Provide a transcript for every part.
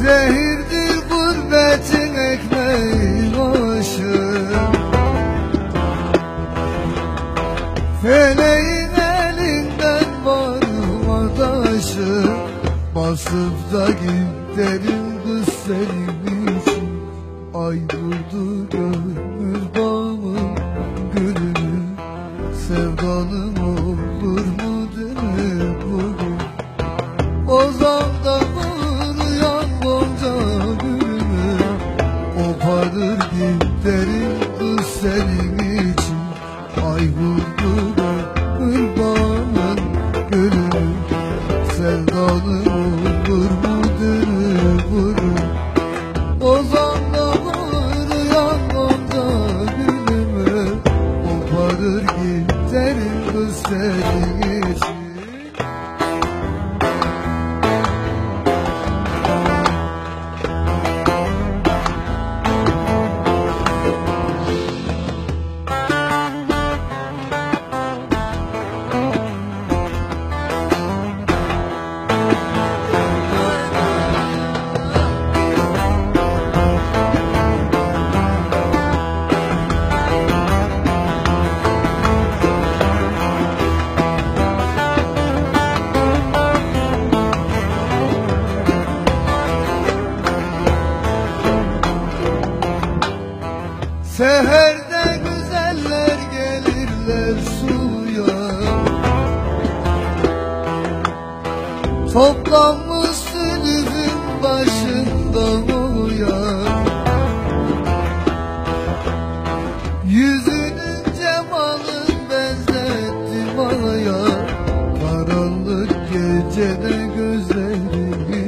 Zehirdir gurbetin ekmeği başı Feleğin elinden varma taşı. Basıp da giderim kız senin için. Ay vurdu gönül bağımın gülünü Sevdanım Kız senin için Ay vurdu gönül bağımın gülümü Sevdanım olur mu denir bugün Ozan'da vuruyan gonca gülümü. Koparır giderim kız senin Seherde güzeller gelirler suya. Toplanmış sülüfün başında uyan Yüzünün cemalın benzettim aya. Karanlık gecede gözlerin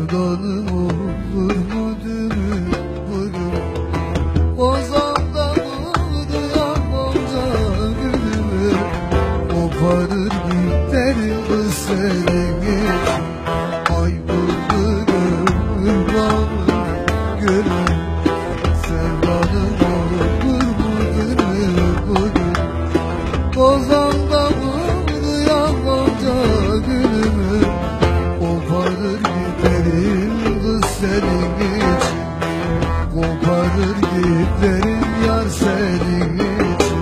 Sevdanın olur mu dünü bugün Ozan'da vuruyan gonca gülümü. Koparır senin için senin için. Koparır gitlerim yar senin için.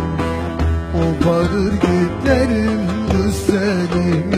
Koparır gitlerim düz senin için